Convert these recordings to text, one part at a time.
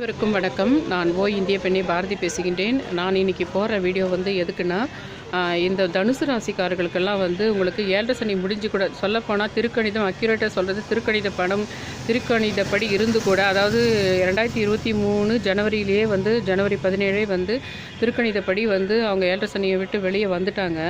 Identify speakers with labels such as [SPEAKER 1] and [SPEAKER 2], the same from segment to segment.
[SPEAKER 1] அனைவருக்கும் வணக்கம். நான் ஓ இந்திய பெண்ணை பாரதி பேசுகின்றேன். நான் இன்னைக்கு போகிற வீடியோ வந்து எதுக்குன்னா இந்த தனுசு ராசிக்காரர்களுக்கெல்லாம் வந்து உங்களுக்கு ஏழரை சனி முடிஞ்சு கூட சொல்லப்போனால் திருக்கணிதம் அக்யூரேட்டாக சொல்கிறது திருக்கணித படம் திருக்கணிதப்படி இருந்து கூட அதாவது ரெண்டாயிரத்தி இருபத்தி மூணு ஜனவரியிலேயே வந்து ஜனவரி பதினேழே வந்து திருக்கணிதப்படி வந்து அவங்க ஏழரை சனியை விட்டு வெளியே வந்துட்டாங்க.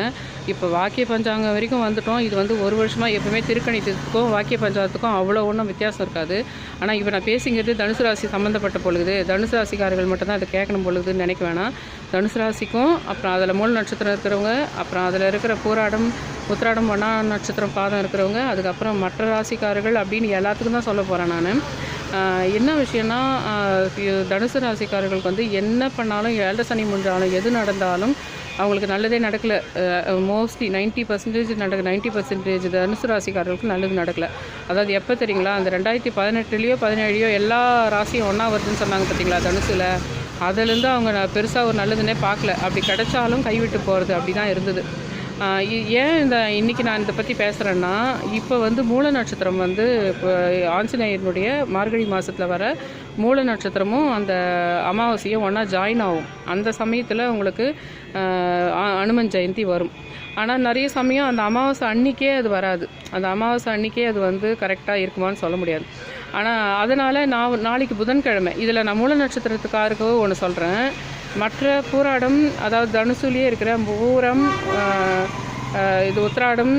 [SPEAKER 1] இப்போ வாக்கிய பஞ்சாங்கம் வரைக்கும் வந்துட்டோம். இது வந்து ஒரு வருஷமாக எப்பவுமே திருக்கணிதத்துக்கும் வாக்கிய பஞ்சாங்கத்துக்கும் அவ்வளோ ஒன்றும் வித்தியாசம் இருக்காது. ஆனால் இப்போ நான் பேசுங்கிறது தனுசு ராசி சம்மந்தப்பட்ட பொழுது தனுசு ராசிக்காரர்கள் மட்டும்தான் அதை கேட்கணும் பொழுதுன்னு நினைக்க வேணாம். தனுசு ராசிக்கும் அப்புறம் அதில் மூல நட்சத்திரம் இருக்கிறவங்க அப்புறம் அதில் இருக்கிற பூராடம் உத்திராடம் ஒன்றா நட்சத்திரம் பாதம் இருக்கிறவங்க அதுக்கப்புறம் மற்ற ராசிக்காரர்கள் அப்படின்னு எல்லாத்துக்கும் தான் சொல்ல போகிறேன் நான். என்ன விஷயம்னா தனுசு ராசிக்காரர்களுக்கு வந்து என்ன பண்ணாலும் ஏழரை சனி முன்றாலும் எது நடந்தாலும் அவங்களுக்கு நல்லதே நடக்கலை. மோஸ்ட்லி நைன்ட்டி பர்சன்டேஜ் நடக்க நைன்ட்டி பர்சன்டேஜ் தனுசு ராசிக்காரர்களுக்கு நல்லது நடக்கலை. அதாவது எப்போ தெரியுங்களா? அந்த ரெண்டாயிரத்தி பதினெட்டுலேயோ பதினேழுலையோ எல்லா ராசியும் ஒன்றா வருதுன்னு சொன்னாங்க பார்த்தீங்களா தனுசில்? அதுலேருந்து அவங்க பெருசாக ஒரு நல்லதுன்னே பார்க்கல. அப்படி கிடைச்சாலும் கைவிட்டு போகிறது அப்படி தான் இருந்தது ஏன் இந்த இன்னைக்கு நான் இதை பற்றி பேசுகிறேன்னா இப்போ வந்து மூல நட்சத்திரம் வந்து இப்போ ஆஞ்சநேயனுடைய மார்கழி மாதத்தில் வர மூல நட்சத்திரமும் அந்த அமாவாசையும் ஒன்றா ஜாயின் ஆகும். அந்த சமயத்தில் உங்களுக்கு அனுமன் ஜெயந்தி வரும். ஆனால் நிறைய சமயம் அந்த அமாவாசை அன்னைக்கே அது வராது. அந்த அமாவாசை அன்னைக்கே அது வந்து கரெக்டாக இருக்குமான்னு சொல்ல முடியாது. ஆனால் அதனால் நான் நாளைக்கு புதன்கிழமை இதில் நான் மூல நட்சத்திரத்துக்காருக்கு ஒன்று சொல்கிறேன் மற்ற பூராடம் அதாவது தனுசுலேயே இருக்கிற பூரம் இது உத்திராடம்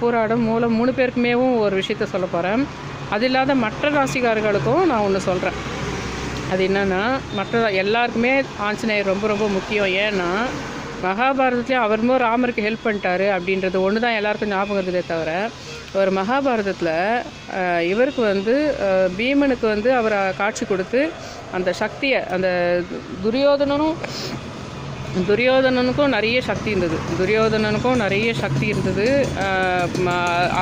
[SPEAKER 1] பூராடம் மூலம் மூணு பேருக்குமேவும் ஒரு விஷயத்த சொல்ல போகிறேன் அது இல்லாத மற்ற ராசிக்காரர்களுக்கும் நான் ஒன்று சொல்கிறேன் அது என்னென்னா மற்ற எல்லாருக்குமே ஆஞ்சநேயர் ரொம்ப ரொம்ப முக்கியம். ஏன்னா மகாபாரதத்துலேயும் அவருமோ ராமருக்கு ஹெல்ப் பண்ணிட்டாரு அப்படின்றது ஒன்று தான் எல்லாருக்கும் ஞாபகம் இருக்குதே தவிர ஒரு மகாபாரதத்தில் இவருக்கு வந்து பீமனுக்கு வந்து அவரை காட்சி கொடுத்து அந்த சக்தியை அந்த துரியோதனனும் துரியோதனனுக்கும் நிறைய சக்தி இருந்தது. துரியோதனனுக்கும் நிறைய சக்தி இருந்தது.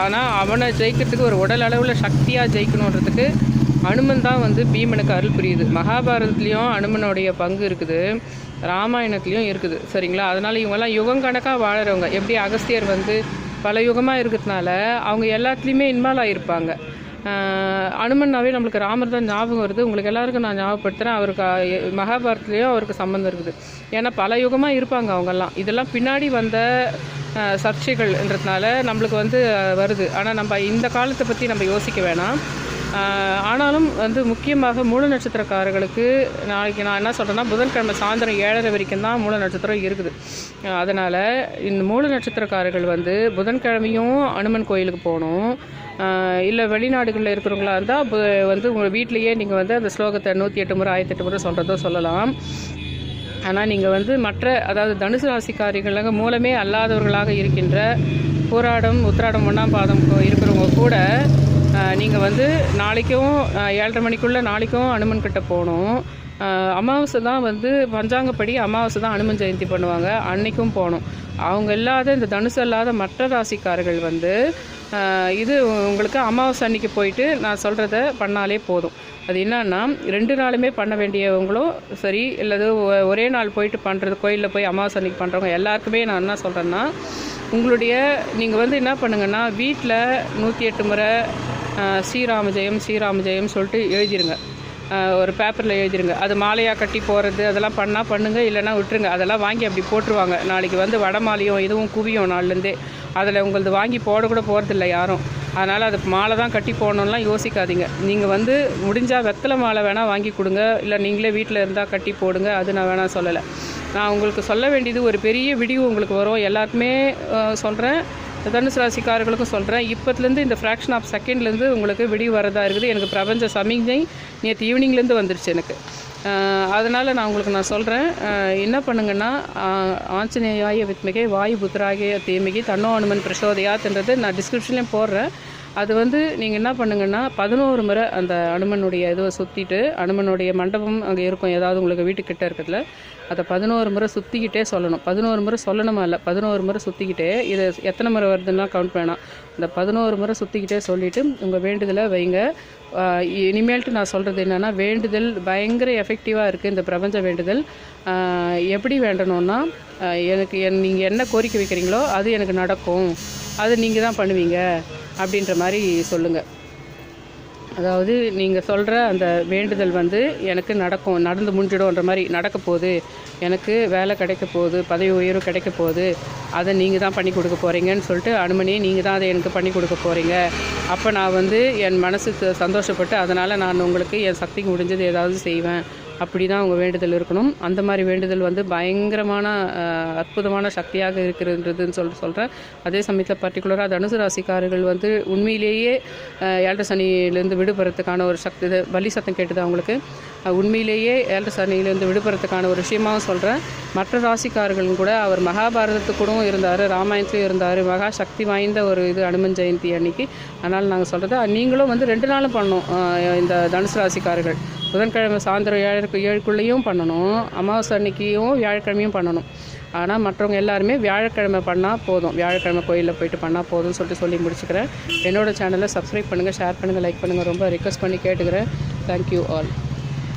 [SPEAKER 1] ஆனால் அவனை ஜெயிக்கிறதுக்கு ஒரு உடல் அளவில் சக்தியாக ஜெயிக்கணுன்றதுக்கு அனுமன் தான் வந்து பீமனுக்கு அருள் புரியுது. மகாபாரதத்துலேயும் அனுமனுடைய பங்கு இருக்குது. ராமாயணத்துலேயும் இருக்குது. சரிங்களா? அதனால் இவங்கெல்லாம் யுகங்கணக்காக வாழறவங்க. எப்படி அகஸ்தியர் வந்து பல யுகமாக இருக்கிறதுனால அவங்க எல்லாத்துலேயுமே இன்வால்வ் ஆகியிருப்பாங்க அனுமன்னாவே நம்மளுக்கு ராமர் தான் ஞாபகம் வருது. உங்களுக்கு எல்லாருக்கும் நான் ஞாபகப்படுத்துகிறேன் அவருக்கு அஹ், மகாபாரத்லேயும் அவருக்கு சம்மந்தம் இருக்குது. ஏன்னா பல யுகமாக இருப்பாங்க அவங்கெல்லாம். இதெல்லாம் பின்னாடி வந்த சர்ச்சைகள்ன்றதுனால நம்மளுக்கு வந்து வருது. ஆனால் நம்ம இந்த காலத்தை பற்றி நம்ம யோசிக்க வேணாம். ஆனாலும் வந்து முக்கியமாக மூல நட்சத்திரக்காரர்களுக்கு நாளைக்கு நான் என்ன சொல்கிறேன்னா புதன்கிழமை சாயந்தரம் ஏழரை வரைக்கும் தான் மூல நட்சத்திரம் இருக்குது. அதனால் இந்த மூல நட்சத்திரக்காரர்கள் வந்து புதன்கிழமையும் அனுமன் கோயிலுக்கு போகணும். இல்லை வெளிநாடுகளில் இருக்கிறவங்களா இருந்தால் வந்து உங்கள் வீட்லேயே நீங்கள் வந்து அந்த ஸ்லோகத்தை நூற்றி எட்டு முறை ஆயிரத்தி எட்டு முறை சொல்கிறதோ சொல்லலாம். ஆனால் நீங்கள் வந்து மற்ற அதாவது தனுசு ராசிக்காரிகளாக மூலமே அல்லாதவர்களாக இருக்கின்ற போராடம் உத்திராடம் ஒன்றாம் பாதம் இருக்கிறவங்க கூட நீங்கள் வந்து நாளைக்கும் ஏழரை மணிக்குள்ளே நாளைக்கும் அனுமன் கிட்ட போகணும். அமாவாசை தான் வந்து பஞ்சாங்கப்படி அமாவாசை தான் அனுமன் ஜெயந்தி பண்ணுவாங்க. அன்னைக்கும் போகணும். அவங்க இல்லாத இந்த தனுசு இல்லாத மற்ற ராசிக்காரர்கள் வந்து இது உங்களுக்கு அமாவாசை அன்னைக்கு போயிட்டு நான் சொல்கிறத பண்ணாலே போதும். அது என்னன்னா ரெண்டு நாளுமே பண்ண வேண்டியவங்களும் சரி இல்லது ஒ- ஒரே நாள் போயிட்டு பண்ணுறது கோயிலில் போய் அமாவாசை அன்னைக்கு பண்ணுறவங்க எல்லாருக்குமே நான் என்ன சொல்கிறேன்னா உங்களுடைய நீங்கள் வந்து என்ன பண்ணுங்கன்னா வீட்டில் நூற்றி எட்டு முறை ஸ்ரீராம ஜெயம் ஸ்ரீராம ஜெயம் சொல்லிட்டு எழுதிருங்க. ஒரு பேப்பரில் எழுதிருங்க. அது மாலையாக கட்டி போகிறது அதெல்லாம் பண்ணால் பண்ணுங்க இல்லைன்னா விட்டுருங்க. அதெல்லாம் வாங்கி அப்படி போட்டுருவாங்க. நாளைக்கு வந்து வட மாலையும் இதுவும் குவியும் நாள்லேருந்தே. அதில் உங்களது வாங்கி போடக்கூட போகிறதில்ல யாரும். அதனால் அது மாலை தான் கட்டி போடணும்லாம் யோசிக்காதீங்க. நீங்கள் வந்து முடிஞ்சால் வெத்தலை மாலை வேணால் வாங்கி கொடுங்க. இல்லை நீங்களே வீட்டில் இருந்தால் கட்டி போடுங்க. அது நான் வேணால் சொல்லலை. நான் உங்களுக்கு சொல்ல வேண்டியது ஒரு பெரிய விடிவு உங்களுக்கு வரும். எல்லாருக்குமே சொல்கிறேன் தனுசு ராசிக்காரர்களுக்கும் சொல்கிறேன் இப்போத்துலேருந்து இந்த ஃப்ராக்ஷன் ஆஃப் செகண்ட்லேருந்து உங்களுக்கு விடிவு வரதா இருக்குது. எனக்கு பிரபஞ்ச சமிஞ்சை நேற்று ஈவினிங்லேருந்து வந்துருச்சு எனக்கு. அதனால் நான் உங்களுக்கு நான் சொல்கிறேன் என்ன பண்ணுங்கன்னா ஆஞ்சநேயாய வித்மிகை வாயு புத்திராகிய தீமிகை தன்னோ அனுமன் பிரசோதயாத்ன்றது நான் டிஸ்கிரிப்ஷன்லேயும் போடுறேன். அது வந்து நீங்கள் என்ன பண்ணுங்கன்னா பதினோரு முறை அந்த அனுமனுடைய இதுவை சுற்றிட்டு அனுமனுடைய மண்டபம் அங்கே இருக்கும் ஏதாவது உங்களுக்கு வீட்டுக்கிட்ட இருக்கிறதுல அதை பதினோரு முறை சுற்றிக்கிட்டே சொல்லணும். பதினோரு முறை சொல்லணுமா இல்லை பதினோரு முறை சுற்றிக்கிட்டே இது எத்தனை முறை வருதுன்னா கவுண்ட் வேணாம் இந்த பதினோரு முறை சுற்றிக்கிட்டே சொல்லிவிட்டு உங்கள் வேண்டுதலை வைங்க. இனிமேல்ட்டு நான் சொல்கிறது என்னென்னா வேண்டுதல் பயங்கர எஃபெக்டிவாக இருக்குது இந்த பிரபஞ்ச வேண்டுதல். எப்படி வேண்டணும்னா எனக்கு என் நீங்கள் என்ன கோரிக்கை வைக்கிறீங்களோ அது எனக்கு நடக்கும். அது நீங்கள் தான் பண்ணுவீங்க. அப்படின்ற மாதிரி சொல்லுங்கள் அதாவது நீங்கள் சொல்கிற அந்த வேண்டுதல் வந்து எனக்கு நடக்கும் நடந்து முடிஞ்சிடும்ன்ற மாதிரி நடக்க போகுது. எனக்கு வேலை கிடைக்க போகுது பதவி உயர்வு கிடைக்க போகுது. அதை நீங்கள் தான் பண்ணி கொடுக்க போகிறீங்கன்னு சொல்லிட்டு அனுமனியை நீங்கள் தான் அதை எனக்கு பண்ணி கொடுக்க போகிறீங்க அப்போ நான் வந்து என் மனசு சந்தோஷப்பட்டு அதனால் நான் உங்களுக்கு என் சக்திக்கு முடிஞ்சது ஏதாவது செய்வேன். அப்படி தான் அவங்க வேண்டுதல் இருக்கணும். அந்த மாதிரி வேண்டுதல் வந்து பயங்கரமான அற்புதமான சக்தியாக இருக்கிறதுன்னு சொல்லிட்டு சொல்கிறேன் அதே சமயத்தில் பர்டிகுலராக தனுசு ராசிக்காரர்கள் வந்து உண்மையிலேயே ஏழரை சனியிலேருந்து விடுபடுறதுக்கான ஒரு சக்தி இது வலி சத்தம் கேட்டுது அவங்களுக்கு உண்மையிலேயே ஏழரை சனியிலேருந்து விடுபடுறதுக்கான ஒரு விஷயமாகவும் சொல்கிறேன் மற்ற ராசிக்காரர்களும் கூட அவர் மகாபாரதத்துக்கூடவும் இருந்தார் ராமாயணத்துலையும் இருந்தார். மகா சக்தி வாய்ந்த ஒரு இது அனுமன் ஜெயந்தி அன்னைக்கு. அதனால் நாங்கள் சொல்கிறது நீங்களும் வந்து ரெண்டு நாளும் பண்ணோம் இந்த தனுசு ராசிக்காரர்கள். புதன்கிழமை சாயந்தரம் ஏழு ஏழுக்குள்ளேயும் பண்ணணும். அமாவாசை அன்னைக்கையும் வியாழக்கிழமையும் பண்ணணும். ஆனால் மற்றவங்க எல்லாருமே வியாழக்கிழமை பண்ணால் போதும். வியாழக்கிழமை கோயிலில் போயிட்டு பண்ணால் போதும்னு சொல்லிட்டு சொல்லி முடிச்சுக்கிறேன். என்னோடய சேனலை சப்ஸ்கிரைப் பண்ணுங்கள் ஷேர் பண்ணுங்கள் லைக் பண்ணுங்கள் ரொம்ப ரிக்வஸ்ட் பண்ணி கேட்டுக்கிறேன். Thank you all